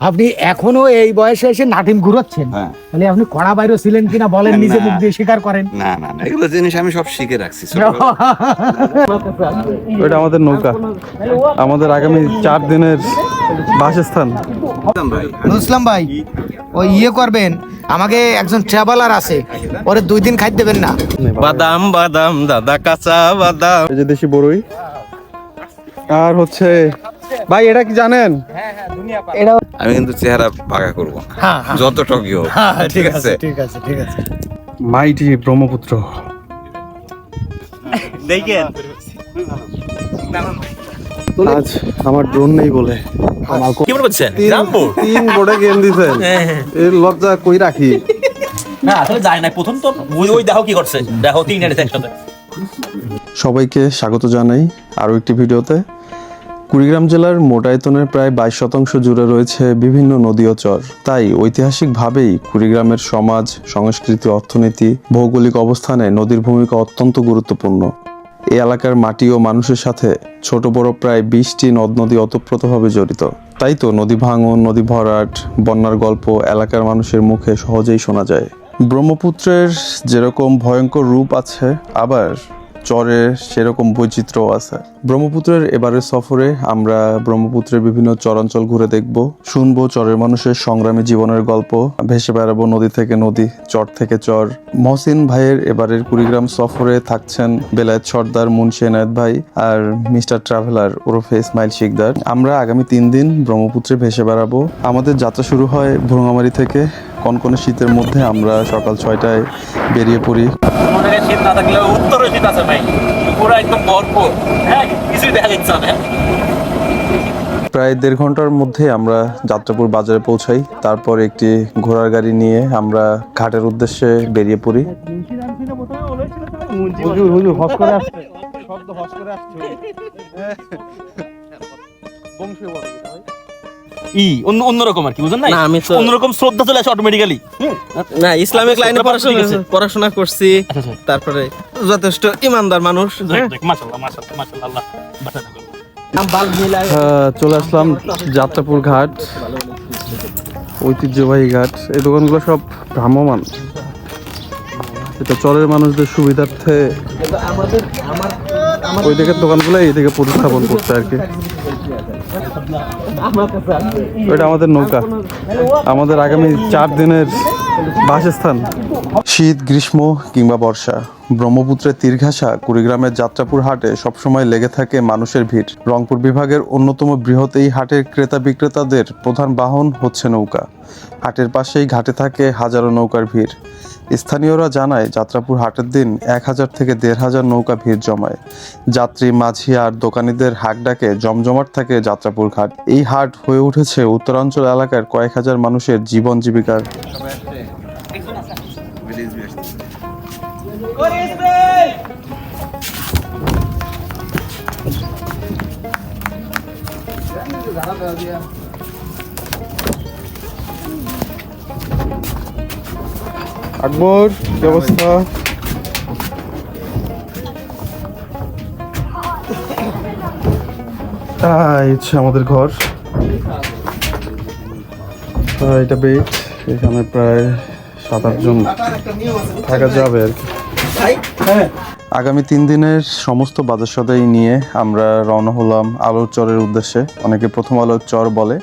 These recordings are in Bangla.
আপনি এখনও এই বয়সে এসে নাটিম ঘুরোচ্ছেন? হ্যাঁ। তাহলে আপনি কড়া বাইরে ছিলেন কিনা বলেন না। নিজে মুখ দিয়ে স্বীকার করেন। না না না এগুলো জিনিস আমি সব শিখে রাখছি। ওইটা আমাদের নৌকা। আমাদের আগামী চার দিনের বাসস্থান। ভাই বুঝলাম ভাই ওই ইয়ে করবেন আমাকে একজন ট্রাভেলার আছে ওরে দুই দিন খাইতে দেবেন না। বাদাম বাদাম দাদা কাঁচা বাদাম। এই যে দেশি বড়ই আর হচ্ছে ভাই এটা কি জানেন? এটা আমি কিন্তু চেহারা বাঁকা করব। না হ্যাঁ হ্যাঁ। যত টকি হোক হ্যাঁ, ঠিক আছে ঠিক আছে ঠিক আছে। মাইটি ব্রহ্মপুত্র। দেখেন। আজ আমার ড্রোন নেই বলে। কি মনে করছেন? তিন বোর্ডে গেম দিছেন। এর লজ্জা কই রাখি? না আসলে যায় না প্রথম তো ওই ওই দেখো কি করছে। দেখো তিন একসাথে সবাইকে স্বাগত জানাই আরও একটি ভিডিওতে কুড়িগ্রাম জেলার মোটায়তনের প্রায় বাইশ শতাংশ জুড়ে রয়েছে বিভিন্ন নদী ও চর। তাই ঐতিহাসিকভাবেই কুড়িগ্রামের সমাজ, সংস্কৃতি, অর্থনীতি, ভৌগোলিক অবস্থানে নদীর ভূমিকা অত্যন্ত গুরুত্বপূর্ণ। এই এলাকার মাটি ও মানুষের সাথে ছোট বড় প্রায় বিশটি নদ নদী ওতপ্রোতভাবে জড়িত। তাই তো নদী ভাঙন, নদী ভরাট, বন্যার গল্প এলাকার মানুষের মুখে সহজেই শোনা যায়। ব্রহ্মপুত্রের যেরকম ভয়ঙ্কর রূপ আছে, আবার চরে সেরকম বৈচিত্র্যও আছে। ব্রহ্মপুত্রের এবারের সফরে আমরা ব্রহ্মপুত্রের বিভিন্ন চরাঞ্চল ঘুরে দেখব। শুনব চরের মানুষের সংগ্রামী জীবনের গল্প, ভেসে বেড়াবো নদী থেকে নদী, চর থেকে চর। মহসিন ভাইয়ের এবারের কুড়িগ্রাম সফরে থাকছেন বেলায়েত সর্দার মুন্সি এনায়েত ভাই আর মিস্টার ট্রাভেলার ওরফে ইসমাইল শিকদার। আমরা আগামী তিন দিন ব্রহ্মপুত্রে ভেসে বেড়াবো। আমাদের যাত্রা শুরু হয় ভ্রুঙামারি থেকে। কনকনে শীতের মধ্যে আমরা সকাল ছয়টায় বেরিয়ে পড়ি। শীত না থাকলে উত্তরে শীত আছে ভাই। পুরো একদম ভরপুর। হ্যাঁ কিছুই দেখা যাচ্ছে না। প্রায় দেড় ঘণ্টার মধ্যে আমরা যাত্রাপুর বাজারে পৌঁছাই। তারপর একটি ঘোড়ার গাড়ি নিয়ে আমরা ঘাটের উদ্দেশ্যে বেরিয়ে পড়ি। ই অন্য অন্যরকম আর কি বুঝেন না না, আমি তো- অন্যরকম শ্রদ্ধা চলে আসে অটোমেটিক্যালি না ইসলামিক আচ্ছা, লাইনে পড়াশোনা পড়াশোনা করছি। আচ্ছা আচ্ছা। তারপরে যথেষ্ট ইমানদার মানুষ। মাশাআল্লাহ মাশাআল্লাহ। চলে আসলাম যাত্রাপুর ঘাট ঐতিহ্যবাহী ঘাট। এই দোকানগুলো সব ভ্রাম্যমান এটা চরের মানুষদের সুবিধার্থে ওই দিকের দোকানগুলো এই দিকে প্রতিস্থাপন করছে আর কি। আমাদের নৌকা। আমাদের আগামী চার দিনের বাসস্থান। শীত, গ্রীষ্ম কিংবা বর্ষা। ব্রহ্মপুত্রের তীরঘাসা কুড়িগ্রামের যাত্রাপুর হাটে সবসময় লেগে থাকে মানুষের ভিড়। রংপুর বিভাগের অন্যতম বৃহৎ এই হাটের ক্রেতা বিক্রেতাদের প্রধান বাহন হচ্ছে নৌকা। হাটের পাশেই ঘাটে থাকে হাজারো নৌকার ভিড়। স্থানীয়রা জানায়, যাত্রাপুর হাটের দিন এক হাজার থেকে দেড় হাজার নৌকা ভিড় জমায়। যাত্রী, মাঝি আর দোকানিদের হাক ডাকে জমজমাট থাকে যাত্রাপুর ঘাট। এই হাট হয়ে উঠেছে উত্তরাঞ্চল এলাকার কয়েক হাজার মানুষের জীবন জীবিকার। আকবর কি অবস্থা? হচ্ছে আমাদের ঘর। এটা বেড এখানে প্রায় সাত আটজন থাকা যাবে আর কি। আগামী তিন দিনের সমস্ত বাজার সদাই নিয়ে আমরা রওনা হলাম আলোর চরের উদ্দেশ্যে। অনেকে প্রথম আলোর চর বলে।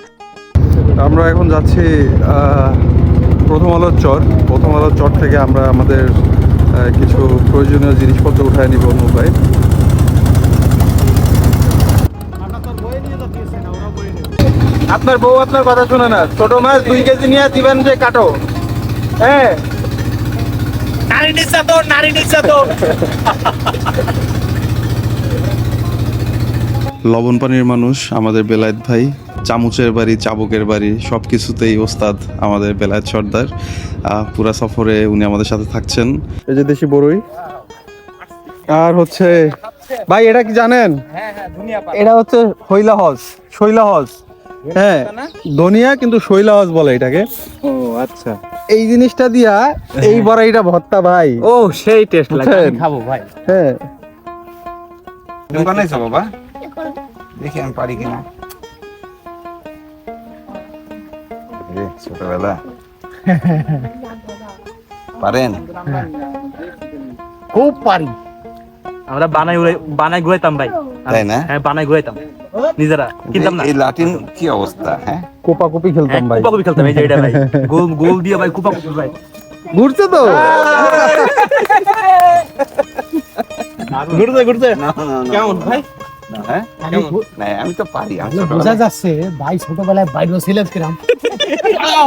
আমরা এখন যাচ্ছি প্রথম আলোর চর। প্রথম আলোর চর থেকে আমরা আমাদের কিছু প্রয়োজনীয় জিনিসপত্র উঠায় নিব নৌকায় আপনার বউ আপনার কথা শুনে না। ছোট মাছ দুই কেজি নিয়ে দিবেন যে কাটো। হ্যাঁ। নারী নির্যাতন নারী নির্যাতন। লবণ পানির মানুষ আমাদের বেলায়েত ভাই চামচের বাড়ি চাবুকের বাড়ি সব কিছুতেই ওস্তাদ আমাদের বেলায়েত সর্দার। পুরা সফরে উনি আমাদের সাথে থাকছেন। এই যে দেশি বড়ই আর হচ্ছে ভাই এটা কি জানেন? এটা হচ্ছে শৈলা হজ শৈলা হজ হ্যাঁ ধনিয়া কিন্তু শৈলা হজ বলে এটাকে। ও আচ্ছা। এই জিনিসটা দিয়া এই বড়াইটা ভর্তা ভাই। ও সেই টেস্ট বুঝছেন? খাব ভাই। হ্যাঁ। তুমি বানাইছো বাবা দেখি আমি পারি কিনা। রে ছোটবেলা। পারেন? খুব পারি। আমরা বানাই বানাই ঘুরাইতাম ভাই। তাই না? হ্যাঁ বানাই ঘুরাইতাম। নিজেরা কিনতাম না। এই লাটিন কি অবস্থা হ্যাঁ? কোপাকুপি হ্যাঁ, খেলতাম ভাই। কুপাকুপি খেলতাম এই যে এটা ভাই। গোল গোল দিয়ে ভাই কুপাকুপি ভাই। ঘুরছে তো? না, কেমন ভাই? হ্যাঁ? না, আমি তো পারি বোঝা যাচ্ছে ভাই ছোটবেলায় কিরাম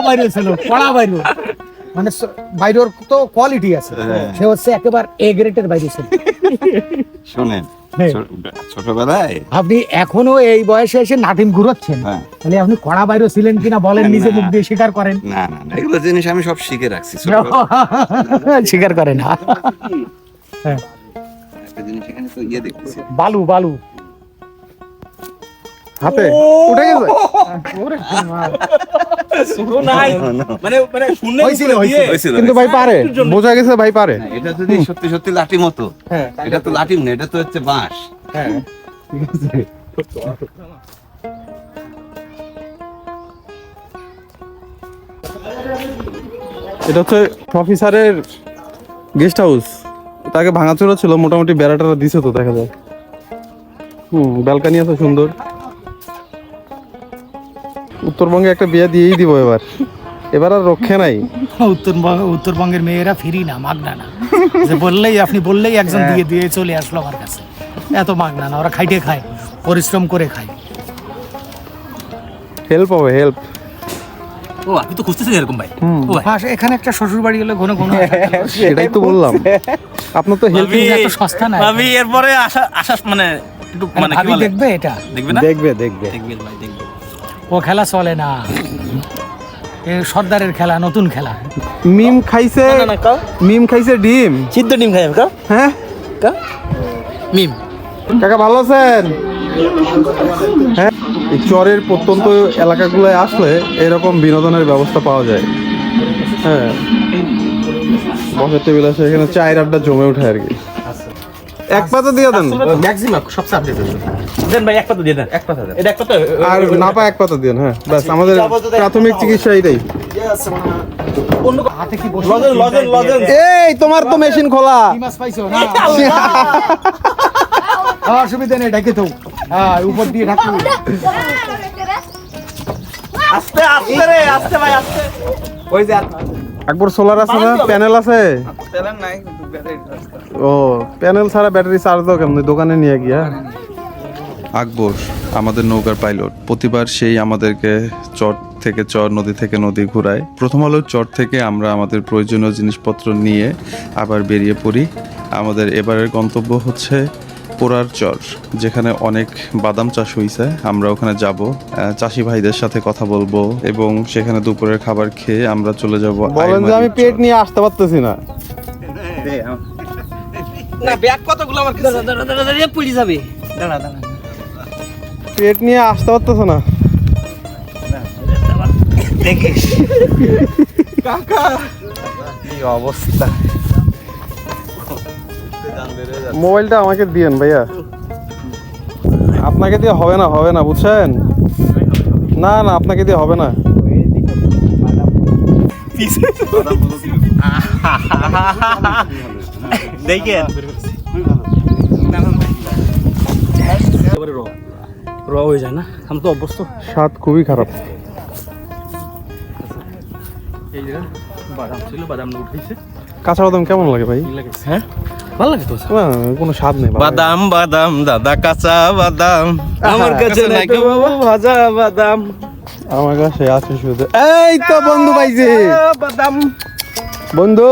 বাইরে ছিল পড়া বাইরে মানে বাইরের তো কোয়ালিটি আছে। হ্যাঁ। সে হচ্ছে একেবারে এ গ্রেডের বাইরে ছিল। শোনেন হ্যাঁ। ছোট- ছোটবেলায়? আপনি এখনও এই বয়সে এসে নাটিম ঘুরোচ্ছেন? হ্যাঁ। তাহলে আপনি কড়া বাইরে ছিলেন কিনা বলেন নিজে। মুখ দিয়ে স্বীকার করেন। না না না এগুলো জিনিস আমি সব শিখে রাখছি। স্বীকার করেন না। হ্যাঁ। বালু বালু। হাতে? উঠে গেছে? নাই। মানে মানে শুনলে হয়েছিল, উপরে কিন্তু ভাই পারে। বোঝা গেছে ভাই পারে। এটা যদি সত্যি সত্যি লাঠি মতো। হ্যাঁ এটা তো লাঠি না এটা তো হচ্ছে বাঁশ। হ্যাঁ। এটা হচ্ছে অফিসারের গেস্ট হাউস। তাকে ভাঙাচোরা ছিল মোটামুটি বেড়াটারা দিছে তো দেখা যায়। হুম ব্যালকানি আছে সুন্দর। উত্তরবঙ্গে একটা বিয়ে দিয়েই দিব এবার। এবার আর রক্ষে নাই। উত্তরবঙ্গ উত্তরবঙ্গের মেয়েরা ফিরি না মাগনা না। যে বললেই আপনি বললেই একজন দিয়ে দিয়ে চলে আসলো আমার কাছে। এত মাগনা না ওরা খাইটে খায় পরিশ্রম করে খায়। হেল্প হবে হেল্প ও আপনি তো খুঁজতেছেন এরকম ভাই। হুম। ও ভাই হ্যাঁ, এখানে একটা শ্বশুর বাড়ি হলে ঘন ঘন সেটাই তো বললাম। আপনার তো হেল্প এত সস্তা না। ভাবি এরপরে আশা আশা মানে একটু মানে কি দেখবে এটা? দেখবে না? দেখবে দেখবে। দেখবে ভাই দেখবে। ও খেলা চলে না। এ সর্দারের খেলা নতুন খেলা। মিম খাইছে না না কাও। মিম খাইছে ডিম। সিদ্ধ ডিম খাই হ্যাঁ? মিম। কাকা ভালো আছেন? হ্যাঁ? এই চরের প্রত্যন্ত এলাকাগুলোয় আসলে এরকম বিনোদনের ব্যবস্থা পাওয়া যায়। হ্যাঁ। বসের টেবিল আছে এখানে চায়ের আড্ডা জমে ওঠে আর কি। এক পাতা দিয়ে দেন। ম্যাক্সিমাম সবচেয়ে আপডেট দেন ভাই এক পাতা দিয়ে দেন। এক পাতা দেন। এটা এক পাতা আর না পা এক পাতা দিন হ্যাঁ ব্যাস আমাদের প্রাথমিক চিকিৎসা এটাই বসে লজেন এই তোমার তো মেশিন খোলা। অসুবিধা নেই ঢেকে তো হ্যাঁ উপর দিয়ে ঢাকতে আস্তে আস্তে রে আস্তে ভাই আস্তে। ওই যে আকবর সোলার আছে না? প্যানেল আছে? ও প্যানেল ছাড়া ব্যাটারি চার্জ দাও কেমন? দোকানে নিয়ে গিয়া আকবর আমাদের নৌকার পাইলট প্রতিবার সেই আমাদেরকে চট থেকে চর নদী থেকে নদী ঘুরায়। প্রথম আলোর চর থেকে আমরা আমাদের প্রয়োজনীয় জিনিসপত্র নিয়ে আবার বেরিয়ে পড়ি। আমাদের এবারের গন্তব্য হচ্ছে পোড়ার চর যেখানে অনেক বাদাম চাষ হয়েছে আমরা ওখানে যাব। চাষি ভাইদের সাথে কথা বলব এবং সেখানে দুপুরের খাবার খেয়ে আমরা চলে যাব বলেন যে আমি পেট নিয়ে আসতে পারতেছি না। না ব্যাগ কতগুলো আমার দাঁড়া দাঁড়া দাঁড়া দাঁড়া পুড়ি যাবে। দাঁড়া দাঁড়া। পেট নিয়ে আসতে পারতেছে না। দেখিস মোবাইলটা আমাকে দিয়েন ভাইয়া। আপনাকে দিয়ে হবে না হবে না বুঝছেন? না না আপনাকে দিয়ে হবে না। দেখেন। র র হয়ে যায় না আমি তো অভ্যস্ত। স্বাদ খুবই খারাপ। এই বাদাম ছিল বাদাম উঠেছে। কাঁচা বাদাম কেমন লাগে ভাই? হ্যাঁ? ভালো লাগে তো কোনো স্বাদ নেই বাদাম বাদাম দাদা কাঁচা বাদাম। আমার কাছে নাই বাবা? ভাজা বাদাম। আমার কাছে আছে শুধু। এই তো বন্ধু পাইছি। বাদাম। বন্ধু।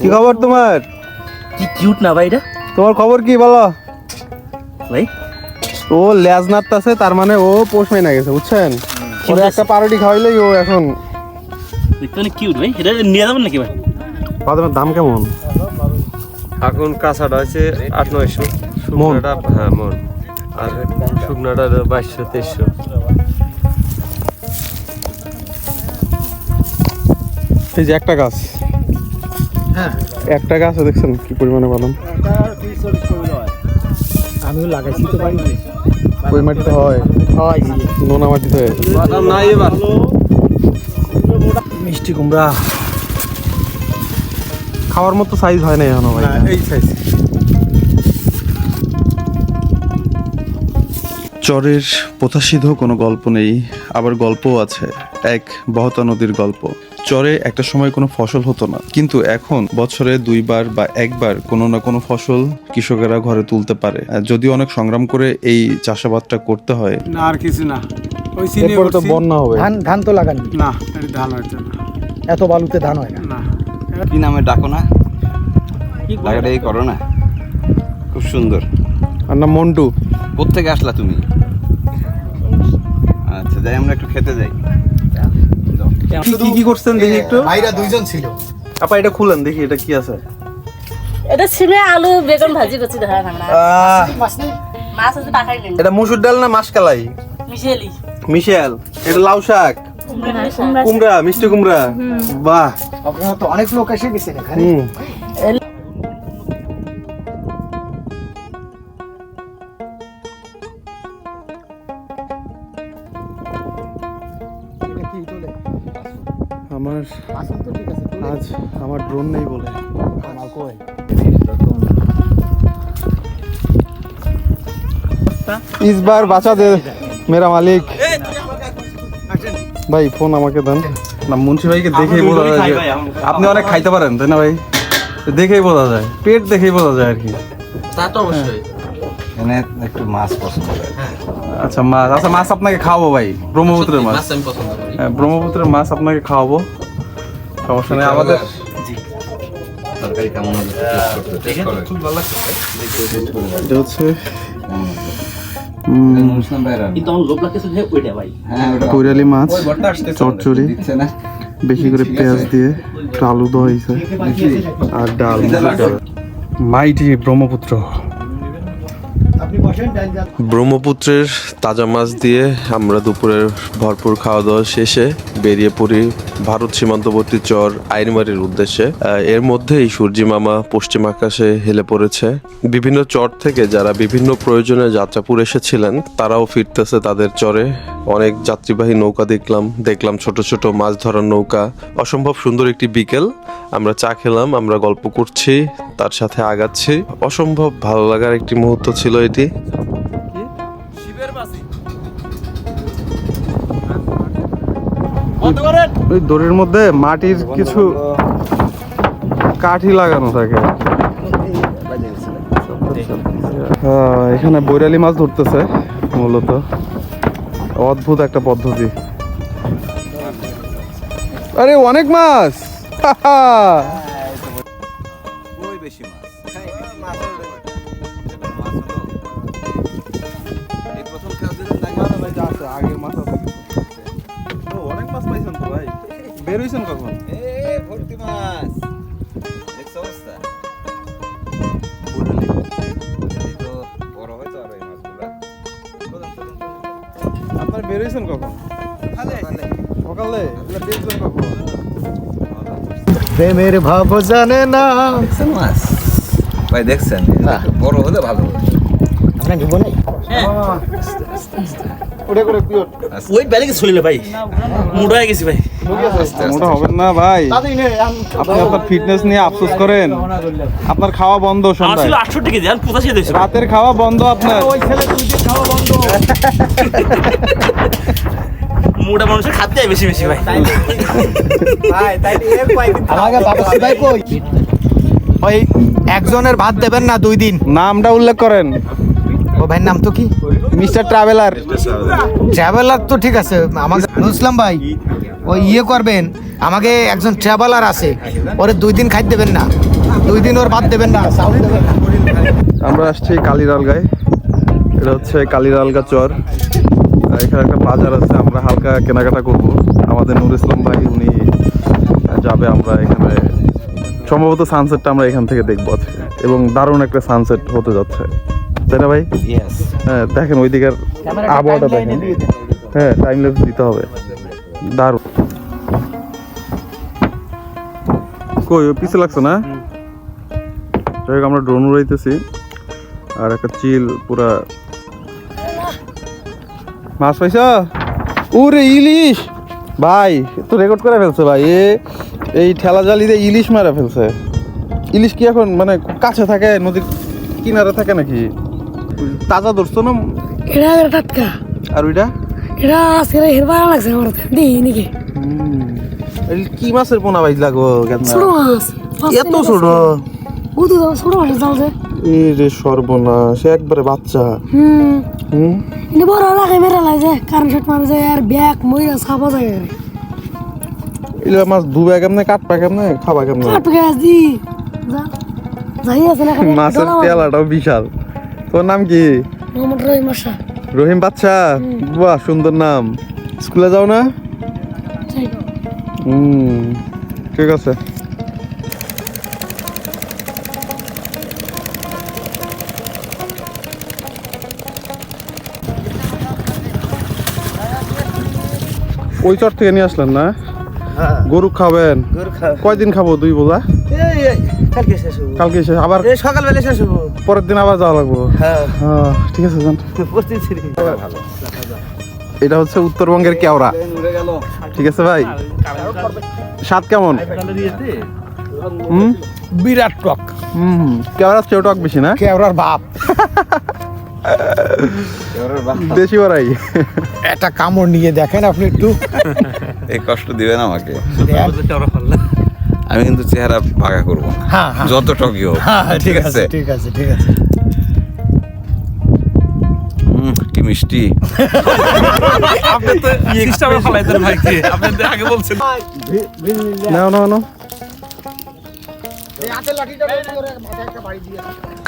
কি খবর তোমার? কি কিউট না ভাই তোমার খবর কি বলো? ভাই? ও লেজ নাড়তাছে তার মানে ও পোষ মাইনা গেছে বুঝছেন? ওরে একটা পারোটি খাওয়াইলেই ও এখন দেখতে অনেক কিউট ভাই এটা নিয়ে যাবেন নাকি ভাই? বাদামের দাম কেমন? এখন কাঁচাটা হচ্ছে আট নয়শো? শুকনাটা হ্যাঁ মন। আর শুকনাটা বাইশশো তেইশশো। এই যে একটা গাছ। হ্যাঁ। একটা গাছে দেখছেন কি পরিমাণে বাদাম? আমিও লাগাইছি তো বাড়ি ওই মাটিতে হয়। হয়। নোনা মাটিতে। নাই এবার। মিষ্টি কুমড়া খাওয়ার মতো সাইজ হয় না এখনও ভাই। এই সাইজ চরের প্রত্যাশিত কোনো গল্প নেই আবার গল্পও আছে এক বহতা নদীর গল্প। চরে একটা সময় কোনো ফসল হতো না কিন্তু এখন বছরে দুইবার বা একবার কোনো না কোনো ফসল কৃষকেরা ঘরে তুলতে পারে। যদিও অনেক সংগ্রাম করে এই চাষাবাদটা করতে হয় না আর কিছু না। ওই তো বন্যা হবে। ধান ধান তো লাগান না ধান হচ্ছে না। এত বালুতে ধান হয় না না কি নামে ডাকো না এই করো না খুব সুন্দর আর না মন্টু কোথেকে আসলা তুমি আচ্ছা যাই আমরা একটু খেতে যাই কি কি কি করছেন দেখি একটু ভাইরা দুইজন ছিল আপা এটা খুলেন দেখি এটা কি আছে এটা সিমে আলু বেগুন ভাজি করছি ধরা আমরা মাছ আছে পাখাই নেই এটা মুসুর ডাল না মাসকালাই মিশেলি মিশেল এটা লাউ শাক কুমড়া কুমড়া মিষ্টি কুমড়া বাহ আপনারা তো অনেক লোক এসে গেছেন এখানে হুম আমার আজ আমার ড্রোন নেই বলে इस बार বাঁচা দে মেরা মালিক ভাই ফোন আমাকে দেন। না মুন্সি ভাইকে দেখেই বোঝা যায় আপনি অনেক খাইতে পারেন তাই না ভাই? দেখেই বোঝা যায় পেট দেখেই বোঝা যায় আর কি। তা তো অবশ্যই। এখানে একটু মাছ পছন্দ আচ্ছা মাছ আচ্ছা মাছ আপনাকে খাওয়াবো ভাই ব্রহ্মপুত্রের মাছ। মাছ আমি পছন্দ করি। হ্যাঁ ব্রহ্মপুত্রের মাছ আপনাকে খাওয়াবো। সমস্যা নেই আমাদের তরকারি কেমন হচ্ছে কৈরালি মাছ বর্তা চচ্চড়ি বেশি করে পেঁয়াজ দিয়ে একটু আলু দেওয়া হয়েছে। আর ডাল। মাইটি ব্রহ্মপুত্র। ব্রহ্মপুত্রের তাজা মাছ দিয়ে আমরা দুপুরের ভরপুর খাওয়া দাওয়া শেষে বেরিয়ে পড়ি ভারত সীমান্তবর্তী চর আইনমারির উদ্দেশ্যে। এর মধ্যেই সূর্যি মামা পশ্চিম আকাশে হেলে পড়েছে। বিভিন্ন চর থেকে যারা বিভিন্ন প্রয়োজনে যাত্রাপুর এসেছিলেন, তারাও ফিরতেছে তাদের চরে। অনেক যাত্রীবাহী নৌকা দেখলাম দেখলাম ছোট ছোট মাছ ধরার নৌকা। অসম্ভব সুন্দর একটি বিকেল। আমরা চা খেলাম আমরা গল্প করছি তার সাথে আগাচ্ছি। অসম্ভব ভালো লাগার একটি মুহূর্ত ছিল এটি। ওই দড়ির মধ্যে মাটির কিছু কাঠি লাগানো থাকে। হ্যাঁ, এখানে বৈরালি মাছ ধরতেছে মূলত। অদ্ভুত একটা পদ্ধতি। আরে অনেক মাছ! হাহা। ওই বেশি মাছ? মাছ হলো এই প্রথম খেলা দিলেন আগের মাছ অনেক মাছ পাইছেন তো ভাই? বের হইছেন কখন? এ ভর্তি মাছ। কখন? সকালে। এগুলা কখন? প্রেমের ভাব জানে না। দেখছেন মাছ? ভাই দেখছেন? বড় হলে ভালো। আমরা নিব নাই? ওটা করে পিওর। ওই ব্যালেগে চলিলে ভাই। মুড হয়ে গেছি ভাই। মোটা হবেন না ভাই। আপনি আপনার ফিটনেস নিয়ে আফসোস করেন। আপনার খাওয়া বন্ধ রাতের খাওয়া বন্ধ আপনার। ওই ছেলে দুই দিন খাওয়া বন্ধ। মোটা মানুষের খাদ্য বেশি বেশি ভাই। আমাকে বাবাসি ভাই কই? ওই একজনের ভাত দেবেন না দুই দিন নামটা উল্লেখ করেন। ও ভাইয়ের নাম তো কি? Mister traveller. ট্রাভেলার তো ঠিক আছে। আমাকে বুঝলাম ভাই। ওই ইয়ে করবেন আমাকে একজন ট্রাভেলার আছে। ওরে দুই দিন খাইতে দেবেন না। দুই দিন ওর ভাত দেবেন না চাউল দেবেন না। আমরা আসছি কালিরালগায়। এটা হচ্ছে কালিরালগা চর। এখানে একটা বাজার আছে আমরা হালকা কেনাকাটা করব। আমাদের নুর ইসলাম ভাই উনি যাবে আমরা এখানে। সম্ভবত সানসেটটা আমরা এখান থেকে দেখব আজকে। এবং দারুণ একটা সানসেট হতে যাচ্ছে। তাই না ভাই? হ্যাঁ দেখেন ওই দিকের আবহাওয়াটা দেখেন। হ্যাঁ টাইম ল্যাপস দিতে হবে। দারুণ। কই ও পিছে লাগছে না? যাই হোক আমরা ড্রোন উড়াইতেছি। আর একটা চিল পুরা মাছ পাইছ? ওরে ইলিশ! ভাই তো রেকর্ড করে ফেলছে ভাই এ এই ঠেলা জালি দিয়ে ইলিশ মারা ফেলছে। ইলিশ কি এখন মানে কাছে থাকে নদীর কিনারে থাকে নাকি? তাজা ধরছো না? এটা টাটকা? আর ওইটা? এটা আজকে হেরবার লাগছে আমার দিই নাকি। কি মাছের পোনা বাইজ লাগো ছোট মাছ এত ছোট? বুধু ছোট মাছের জাল যে এ রে সর্বনাশ একবারে বাচ্চা। হুম। হুম? বড় লাগে লাগে শট মারে যায় আর ব্যাগ মইরা ছাপা যায়। এগুলো মাছ ধুবে কেমনে খাবা কেমনে? কাট গাছ দি যাই আছে না মাছের তেলাটাও বিশাল। তোর নাম কি? মোহাম্মদ রহিম মাসা রহিম বাচ্চা বাহ সুন্দর নাম। স্কুলে যাও না? হুম ঠিক আছে। ওই চর থেকে নিয়ে আসলেন না? গরু খাবেন? কয়দিন খাব দুই বোলা? কালকে শেষ এসে আবার সকালবেলা শেষ হব। পরের দিন আবার যাওয়া লাগবো? হ্যাঁ। হ্যাঁ, ঠিক আছে যান। এটা হচ্ছে উত্তরবঙ্গের কেওড়া। ঠিক আছে ভাই? স্বাদ কেমন? হুম? বিরাট টক। হুম। কেওড়ার চেয়েও টক বেশি না? কেওড়ার বাপ। দেশি বাড়াই। একটা কামড় নিয়ে দেখেন আপনি একটু। এই কষ্ট দিবেন আমাকে। আমি কিন্তু চেহারা ভাগা করব না। হ্যাঁ হ্যাঁ। যত টকি হোক হ্যাঁ ঠিক আছে? ঠিক আছে ঠিক আছে। কি মিষ্টি। সিস্টেমে ফলাইতেন ভাই কি আপনি আগে বলছেন। নাও নাও নাও।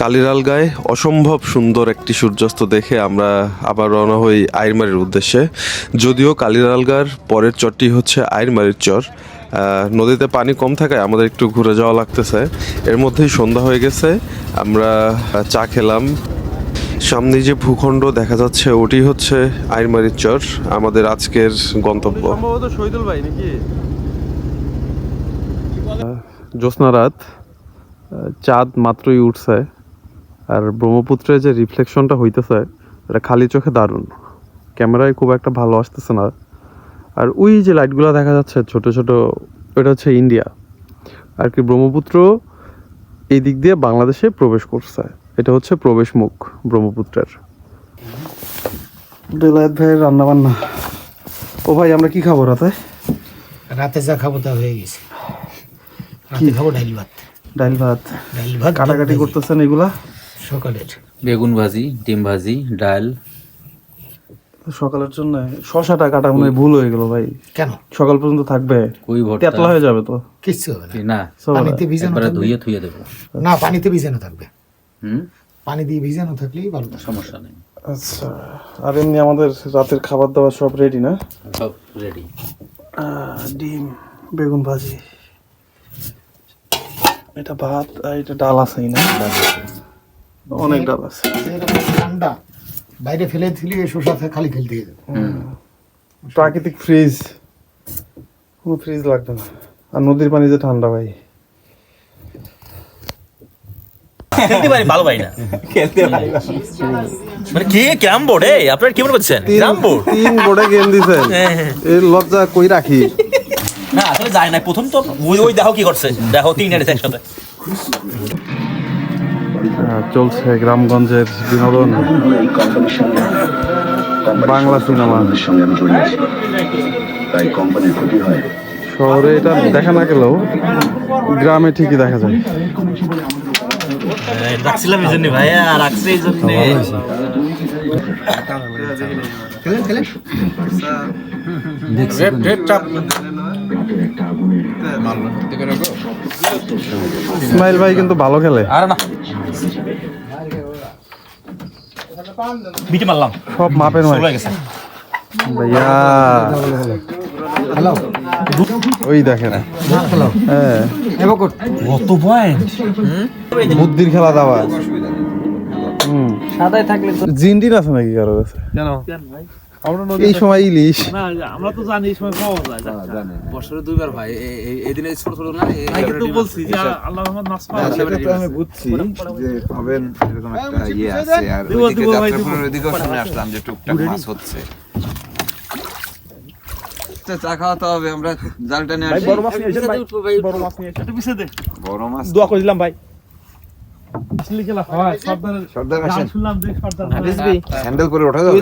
কালিরাল গায়ে অসম্ভব সুন্দর একটি সূর্যাস্ত দেখে আমরা আবার রওনা হই আইরমারির উদ্দেশ্যে। যদিও কালিরালগার পরের চরটি হচ্ছে আইরমারির চর। নদীতে পানি কম থাকায় আমাদের একটু ঘুরে যাওয়া লাগতেছে। এর মধ্যেই সন্ধ্যা হয়ে গেছে আমরা চা খেলাম। সামনে যে ভূখণ্ড দেখা যাচ্ছে ওটি হচ্ছে আইরমারির চর আমাদের আজকের গন্তব্য। সম্ভবত শহীদুল ভাই নাকি? জ্যোৎস্না রাত। চাঁদ মাত্রই উঠছে আর ব্রহ্মপুত্রের যে রিফ্লেকশনটা হইতেছে এটা খালি চোখে দারুণ। ক্যামেরায় খুব একটা ভালো আসতেছে না। আর ওই যে লাইটগুলো দেখা যাচ্ছে ছোট ছোট এটা হচ্ছে ইন্ডিয়া আর কি ব্রহ্মপুত্র এই দিক দিয়ে বাংলাদেশে প্রবেশ করছে। এটা হচ্ছে প্রবেশ মুখ ব্রহ্মপুত্রের। ডেলায়েত ভাইয়ের রান্না বান্না ও ভাই আমরা কি খাব রাতে? রাতে যা খাব তা হয়ে গেছে। রাতে খাব ডাইল ভাত। ডাল ভাত। ডাইল ভাত কাটাকাটি করতেছেন এগুলা? সকালের। বেগুন ভাজি ডিম ভাজি ডাল। সকালের জন্য শশাটা কাটা মনে হয় ভুল হয়ে গেল ভাই। কেন? সকাল পর্যন্ত থাকবে। কই ভর্তা? তেতলা হয়ে যাবে তো। কিচ্ছু হবে না। পানিতে ভিজানো থাকবে? ধুয়ে থুয়ে দেবো। না পানিতে ভিজানো থাকবে। হুম? পানি দিয়ে ভিজানো থাকলেই ভালো সমস্যা নেই। আচ্ছা আর এমনি আমাদের রাতের খাবার দাবার সব রেডি না? সব রেডি ডিম বেগুন ভাজি। এটা ভাত আর এটা ডাল আছে না? অনেক ডাল আছে। ঠান্ডা। বাইরে ফেলে দিলি এই শসা খালি খেলতে যাবে প্রাকৃতিক ফ্রিজ। কোনো ফ্রিজ লাগবে না। আর নদীর পানি যে ঠান্ডা ভাই। খেলতে পারি ভালো ভাই না। খেলতে পারি মানে কি বোর্ড আপনারা কি মনে করছেন? তিন বোর্ড। তিন বোর্ডে গেম দিছেন। এর লজ্জা কই রাখি? না আসলে যায় না প্রথম তো ওই ওই দেখো কি করছে দেখো তিন হাজার একসাথে চলছে গ্রামগঞ্জের বিনোদন বাংলা সিনেমা শহরে এটা দেখা না গেলেও গ্রামে ঠিকই দেখা যায় রাখছিলাম এই জন্য ভাই আর রাখছি এই জন্য ইসমাইল ভাই কিন্তু ভালো খেলে। আর না। বিটি মারলাম সব মাপের চলে গেছে। ভাইয়া। হ্যালো ওই দেখেন। হ্যাঁ। কত পয়েন্ট বুদ্ধির খেলা দাওয়া হুম সাদাই থাকলে জিন্ডিন আছে নাকি কারও কাছে? কেন? এই সময় ইলিশ। আমরা তো জানি এই সময় পাওয়া যায়। বছরে দুইবার ভাই এদিনে ছোট ছোট না কিন্তু বলছি যে আল্লাহ রহমত মাছ পাওয়া সেটা তো আমি বুঝছি যে পাবেন এরকম একটা ইয়ে আছে আর ওইদিকে যাত্রাপুরের ওইদিকেও শুনে আসলাম যে টুকটাক মাছ হচ্ছে। চা খাওয়াতে হবে আমরা জালটা নিয়ে আসি। বড় মাছ নিয়ে এসেন ভাই বড় মাছ নিয়ে এসেন একটু দে। বড় মাছ দোয়া সর্দার আসেন শুনলাম যে সর্দার হ্যান্ডেল করে ওঠা যাবে।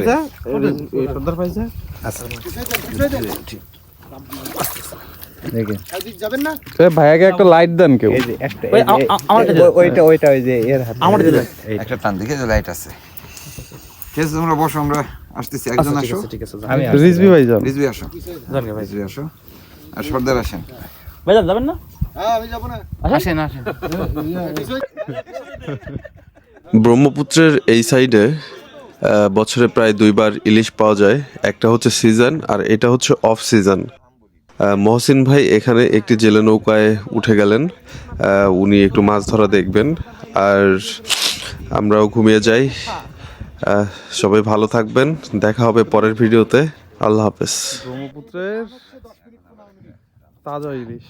যাবেন না? ভাইয়াকে একটা লাইট দেন কেউ। ওইটা ওইটা ওই যে এর হাতে। আমার একটা টান দেখে লাইট আছে। ঠিক আছে তোমরা বসো আমরা আসতেছি একজন আসো। ঠিক আছে রিজবি ভাই যান। রিজভি আসো। আসো। আর সর্দার আসেন ভাই যাবেন না? আসেন আসেন। ব্রহ্মপুত্রের এই সাইডে বছরে প্রায় দুইবার ইলিশ পাওয়া যায়। একটা হচ্ছে সিজন আর এটা হচ্ছে অফ সিজন মহসিন ভাই এখানে একটি জেলে নৌকায় উঠে গেলেন। উনি একটু মাছ ধরা দেখবেন। আর আমরাও ঘুমিয়ে যাই। সবাই ভালো থাকবেন। দেখা হবে পরের ভিডিওতে। আল্লাহ হাফেজ। ব্রহ্মপুত্রের তাজা ইলিশ।